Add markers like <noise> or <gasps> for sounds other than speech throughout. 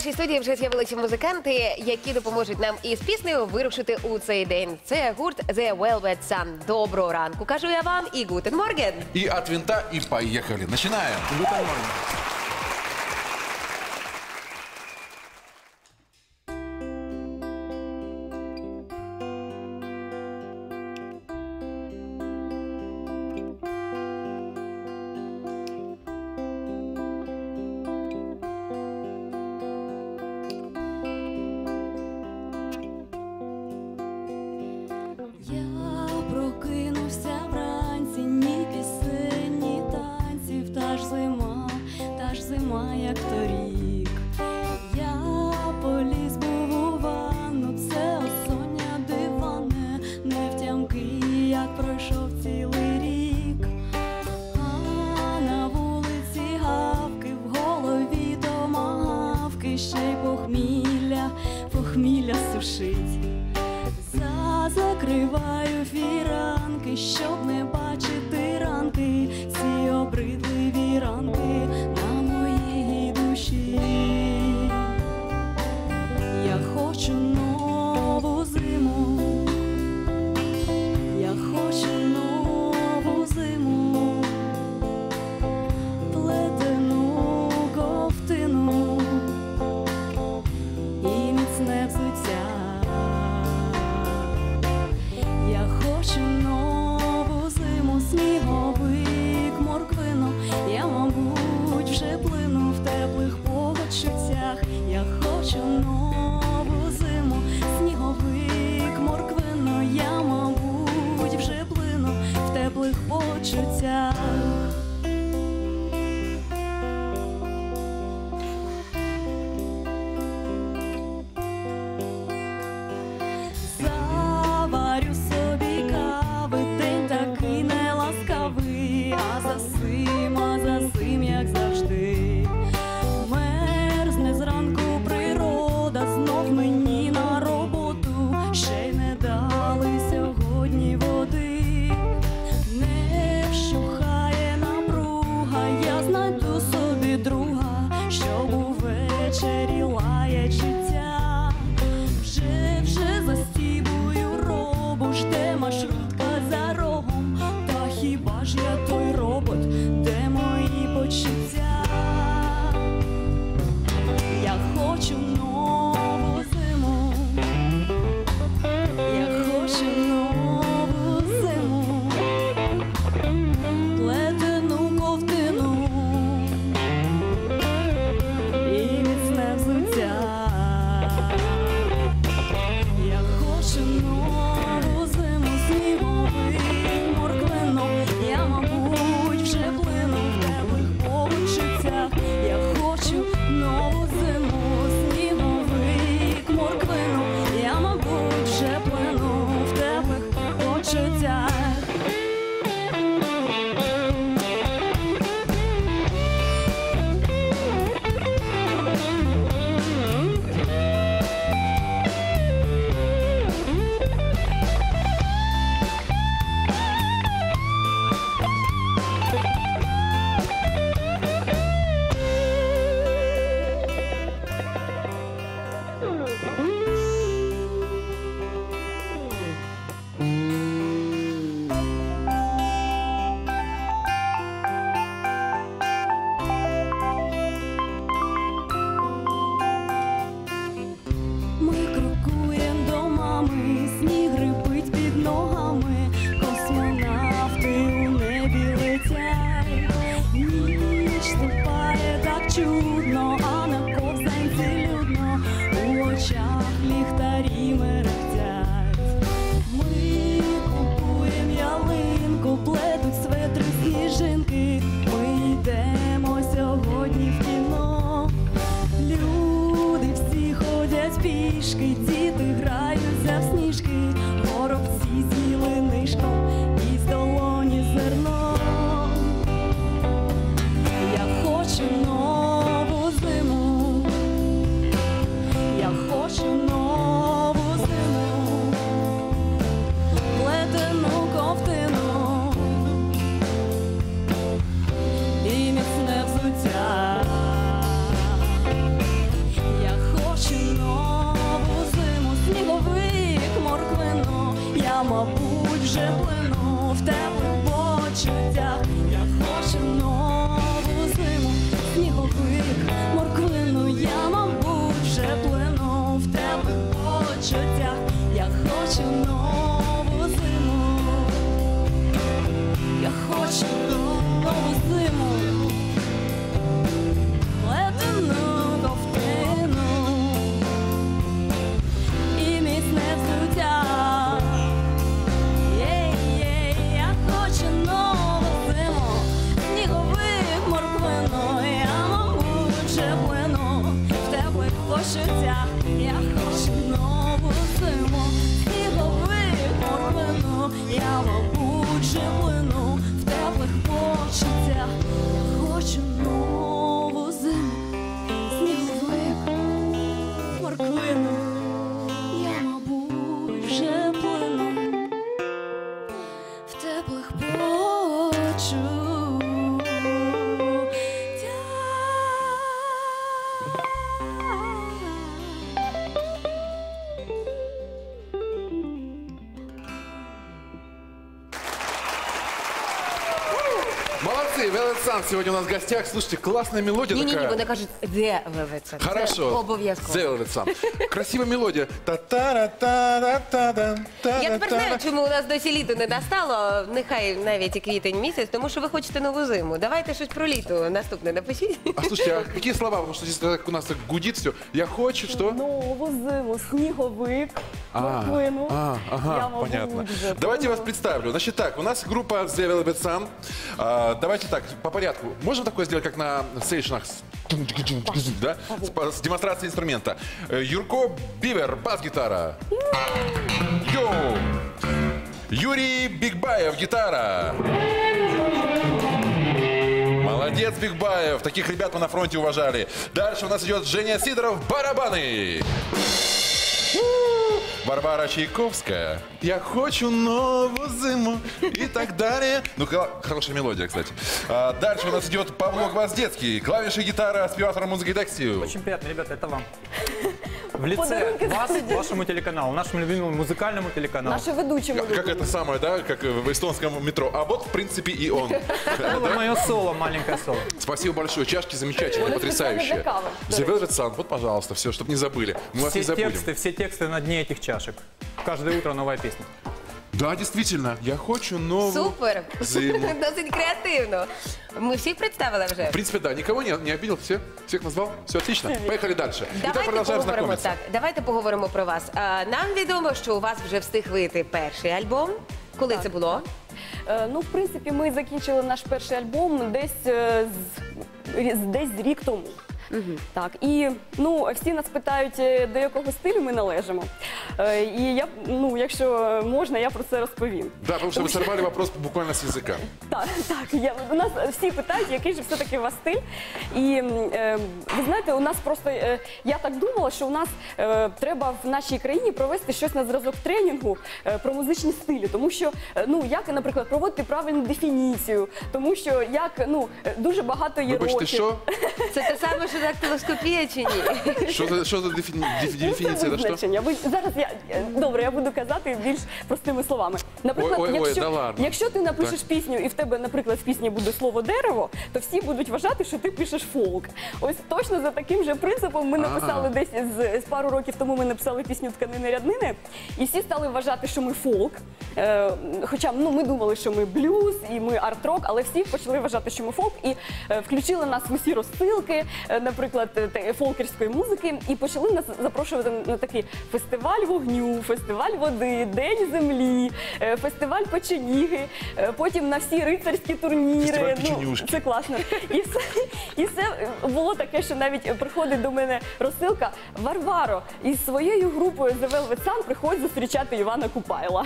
нашій студії вже з'явилися музиканти, які допоможуть нам із піснею вирушити у цей день. Це гурт The Velvet Sun. Доброго ранку, кажу я вам, і Гутен Морген. І от винта, и поехали. Начинаем. Гутен Морген. я хочу нову зиму, сніговик морквину, я, мабуть, вже плину в теплих почуттях. You. Velvet Sun сегодня у нас в гостях. Слушайте, классная мелодия Ні, ні, ні, такая. вони кажуть, де Velvet Sun. Це Хорошо. обов'язково. The Velvet Sun. Красивая мелодия. та та та та та та Я тепер знаю, чому у нас досі літо не настало. Нехай навіть і квітень місяць, тому що ви хочете нову зиму. Давайте щось про літо наступне напишіть. А слушайте, а какие слова? Потому что здесь так у нас так гудит все. Я хочу, что? Нову зиму, сніговик, А, морквину. а, ага, Я, мабуть, понятно. вже Давайте плину. вас представлю. Значит так, у нас группа The Velvet Sun. А, давайте так, по порядку. Можем такое сделать, как на сейшнах? Да? С, с демонстрацией инструмента. Э, Юрко Бивер, бас-гитара. Йоу! Юрий Бигбаев, гитара. Молодец, Бигбаев. Таких ребят мы на фронте уважали. Дальше у нас идет Женя Сидоров, барабаны. Варвара Чайковская. Я хочу новую зиму и так далее. Ну, хорошая мелодия, кстати. А, дальше у нас идет Павло Гвоздецкий. Клавиши, гитара, спиватор музыки и текстил. Очень приятно, ребята, это вам. В лице Подарунки вас, студию. вашему телеканалу, нашему любимому музыкальному телеканалу. Наші ведучі Как, как это самое, да, как в эстонском метро. А вот, в принципе, и он. <laughs> Это было мое соло, маленькое соло. Спасибо большое. Чашки замечательные, потрясающие. The Velvet Sun. Вот, пожалуйста, все, чтобы не забыли. Мы вас Все не забудем. тексты, все тексты на дне этих чашек. Каждое утро новая песня. Да, действительно. Я хочу новую Супер! зиму. <laughs> Досить креативно. Ми всіх представили вже. В принципе, да, никого не, не обидел, все, всех назвал, все отлично. Поехали дальше. Итак, Давайте продолжаем поговоримо знакомиться. так. Давайте поговоримо про вас. А, Нам відомо, що у вас вже встиг вийти перший альбом. Коли це було? Е, Ну, в принципі, ми закінчили наш перший альбом десь е, з, десь рік тому. Так, і ну, всі нас питають, е, до якого стилю ми належимо. Е, І я, ну, якщо можна, я про це розповім. Да, потому что вы сорвали вопрос буквально с языка. Так, так. Я, у нас всі питають, який же все-таки у вас стиль. І е, ви знаєте, у нас просто е, я так думала, що у нас е, треба в нашій країні провести щось на зразок тренінгу е, про музичні стилі, тому що е, ну як, наприклад, проводити правильну дефініцію, тому що як ну е, дуже багато є Вибачте, років. що? <laughs> Це те саме, що дактилоскопія чи ні? Що за, що за дефіні, дефі- Ну, це дефініція? Що? визначення. Ви зараз я е, добре, я буду казати більш простими словами. Наприклад, Ой, ой, ой, якщо, да ладно. якщо ти напишеш пісню, і в тебе, наприклад, в пісні буде слово дерево, то всі будуть вважати, що ти пишеш фолк. Ось точно за таким же принципом ми написали десь з, з пару років тому. Ми написали пісню тканини ряднини, і всі стали вважати, що ми фолк. Е, хоча ну ми думали, що ми блюз і ми арт-рок, але всі почали вважати, що ми фолк, і е, включили нас в усі розсилки, е, наприклад, е, те- фолкерської музики, і почали нас запрошувати на такий фестиваль вогню, фестиваль води, день землі, е, фестиваль печеніги, е, потім на всі рицарські турніри. Фестиваль Ну, печенюшки. це класно. І все, і все було таке, що навіть приходить до мене розсилка Варваро із своєю групою The Velvet Sun приходить зустрічати Івана Купайла.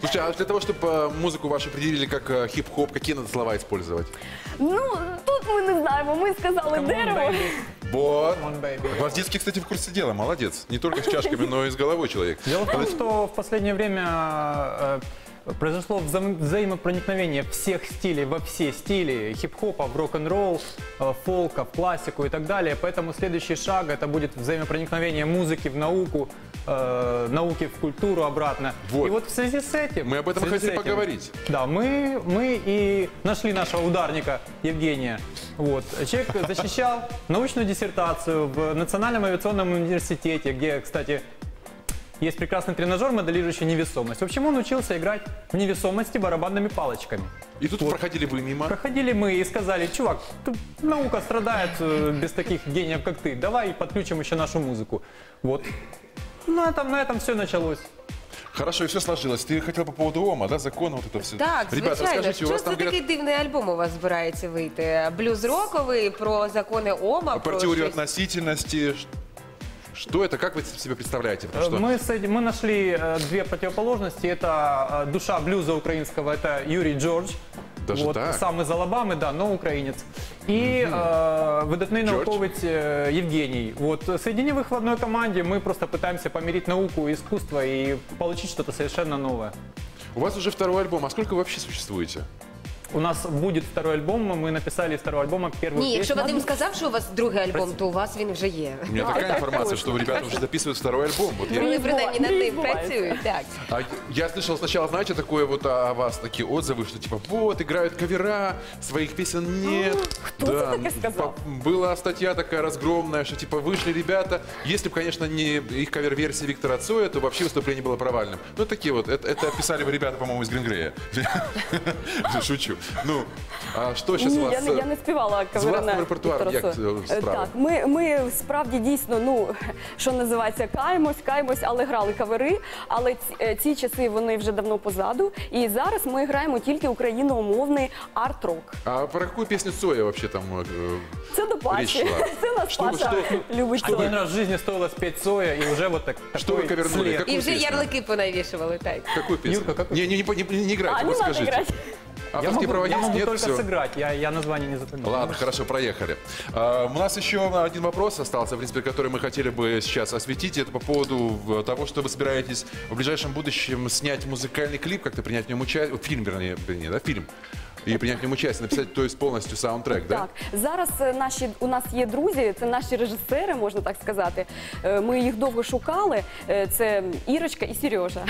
Слушайте, а для того, чтобы э, музыку вашу определили как э, хип-хоп, какие надо слова использовать? Ну тут ми не знаємо. Ми сказали дерево. baby. Вот. Гвоздецкий, кстати, в курсе дела, молодец. Не только с чашками, но и с головой человек. Дело в том, что в последнее время э, произошло взаим- взаимопроникновение всех стилей во все стили, хип-хопа, в рок-н-ролл, э, фолка, в классику и так далее. Поэтому следующий шаг это будет взаимопроникновение музыки в науку, э, науки в культуру обратно. Вот. И вот в связи с этим... Мы об этом хотели этим, поговорить. Да, мы, мы и нашли нашего ударника Евгения. Вот. Человек <laughs> защищал научную диссертацию в Национальном авиационном университете, где, кстати, есть прекрасный тренажер, моделирующий невесомость. В общем, он учился играть в невесомости барабанными палочками. И тут проходили вы мимо. Проходили мы и сказали, чувак, тут наука страдает э, без таких гениев, как ты. Давай подключим еще нашу музыку. Вот. На этом, на этом все началось. Хорошо, и все сложилось. Ты хотел по поводу ОМА, да, закона, вот это все. Так, Ребята, звичайно. расскажите, у вас це там такий говорят дивний альбом у вас збирається вийти? Блюз-роковий про закони Ома, про про теорию щось. относительности. Что это? Как вы себе представляете? Потому что- Мы, с этим- мы нашли э, две противоположности. Это э, душа блюза украинского, это Юрий Джордж. Даже вот, так? Сам из Алабамы, да, но українець. І е, видатний Джордж? науковець е, Євгеній. Вот, соединив их в одной команде, мы просто пытаемся помирить науку и искусство и получить что-то совершенно новое. У вас уже второй альбом. А сколько вы вообще существуете? У нас будет второй альбом, мы написали из второго альбома первую Ні, якщо песню. Вадим сказав, що у вас другий альбом, то у вас він вже є. У меня такая информация, <laughs> что ребята уже записывают второй альбом. Вот я- Вони принаймні над Мрії тим збуваються. працюють. Так. А я слышал сначала, знаете, такое вот о вас, такие отзывы, что типа вот, играют кавера, своих песен нет. <gasps> Кто это таки сказал? по- Была статья такая разгромная, что типа вышли ребята, если бы, конечно, не их кавер-версия Виктора Цоя, то вообще выступление было провальным. Ну, такие вот, это, это писали бы ребята, по-моему, из Грингрея. <laughs> Шучу. Ну, а что сейчас у Ні, вас? я не, я не співала власним репертуаром як Цоя. це? Так, ми, ми справді дійсно, ну що називається, каємось, каємось, але грали кавери. Але ці, е, ці часи вони вже давно позаду. І зараз ми граємо тільки україномовний арт-рок. А про какую песню Цоя вообще там? э, Це до Річ Паші. <laughs> Це нас Що ви- Паша любить Один раз в жизни стоило спеть Цоя, и уже вот так, Что вы такой ковернули? след. Как- І вже ярлики понавішували. Так. Какую песню? Юрка, как- Не, не, не, не, не играйте, А, не вот надо скажите. играть. Я могу, я есть? могу Нет, только всё. сыграть, я, я название не запомнил. Ладно, хорошо, проехали. А, у нас еще один вопрос остался, в принципе, который мы хотели бы сейчас осветить. Это по поводу э, того, что вы собираетесь в ближайшем будущем снять музыкальный клип, как-то принять в нем участие, фильм, вернее, вернее, да, фильм. И прийняти в ньому участие, написати то есть повністю саундтрек, да? Так, зараз е, наші у нас є друзі, це наші режисери, можна так сказати. Е, Ми їх довго шукали. Е, Це Ірочка і Сережа.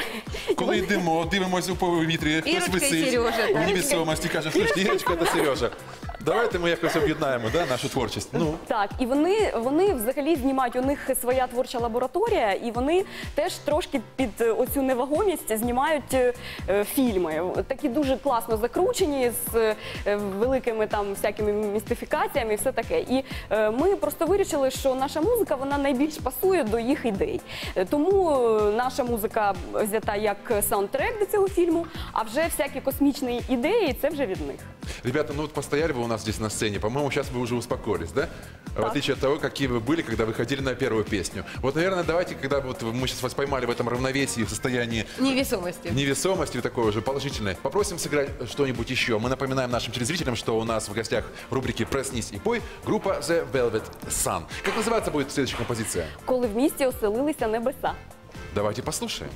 Коли йдемо, дивимося у повітрі, хтось Ірочка і висить Сережа, в так. невісомості, каже, що Ірочка та Сережа. Давайте ми якось об'єднаємо да, нашу творчість. Ну, Так, і вони, вони взагалі знімають у них своя творча лабораторія, і вони теж трошки під е, оцю невагомість знімають е, фільми. Такі дуже класно закручені з е, великими там всякими містифікаціями і все таке. І е, ми просто вирішили, що наша музика вона найбільш пасує до їх ідей. Е, Тому е, наша музика взята як саундтрек до цього фільму, а вже всякі космічні ідеї це вже від них. ребята, ну вы у нас здесь на сцене, по-моему, сейчас вы уже успокоились, да? В отличие от того, какие вы были, когда выходили на первую песню. Вот, наверное, давайте, когда вот мы сейчас вас поймали в этом равновесии, в состоянии Невісомості. невесомости такой уже положительной, попросим сыграть что-нибудь еще. Мы напоминаем нашим телезрителям, что у нас в гостях в рубрике «Проснись и пой» группа The Velvet Sun. Как называться будет следующая композиция? Коли в місті оселилися небеса. Давайте послушаем.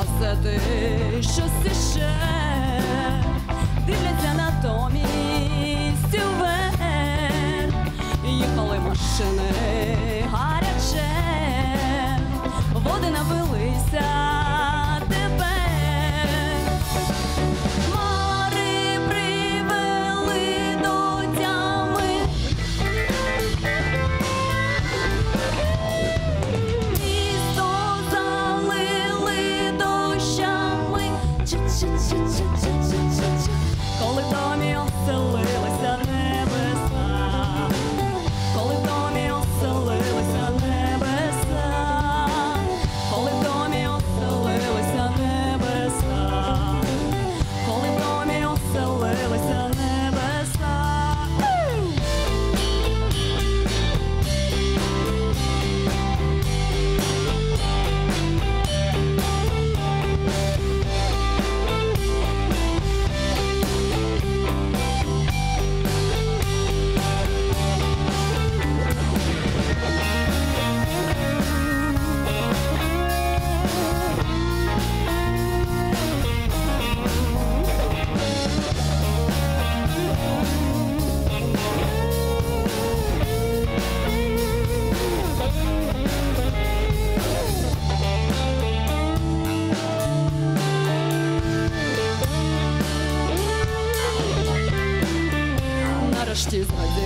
Читали газети, щось іще, verstehst, mein Ding.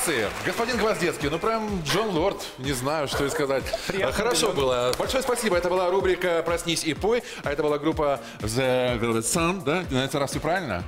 Молодцы. Господин Гвоздецкий, ну прям Джон Лорд, не знаю, что и сказать. Приятно Хорошо быть. было. Большое спасибо. Это была рубрика «Проснись и пой», а это была группа The Velvet Sun, да? На этот раз все правильно?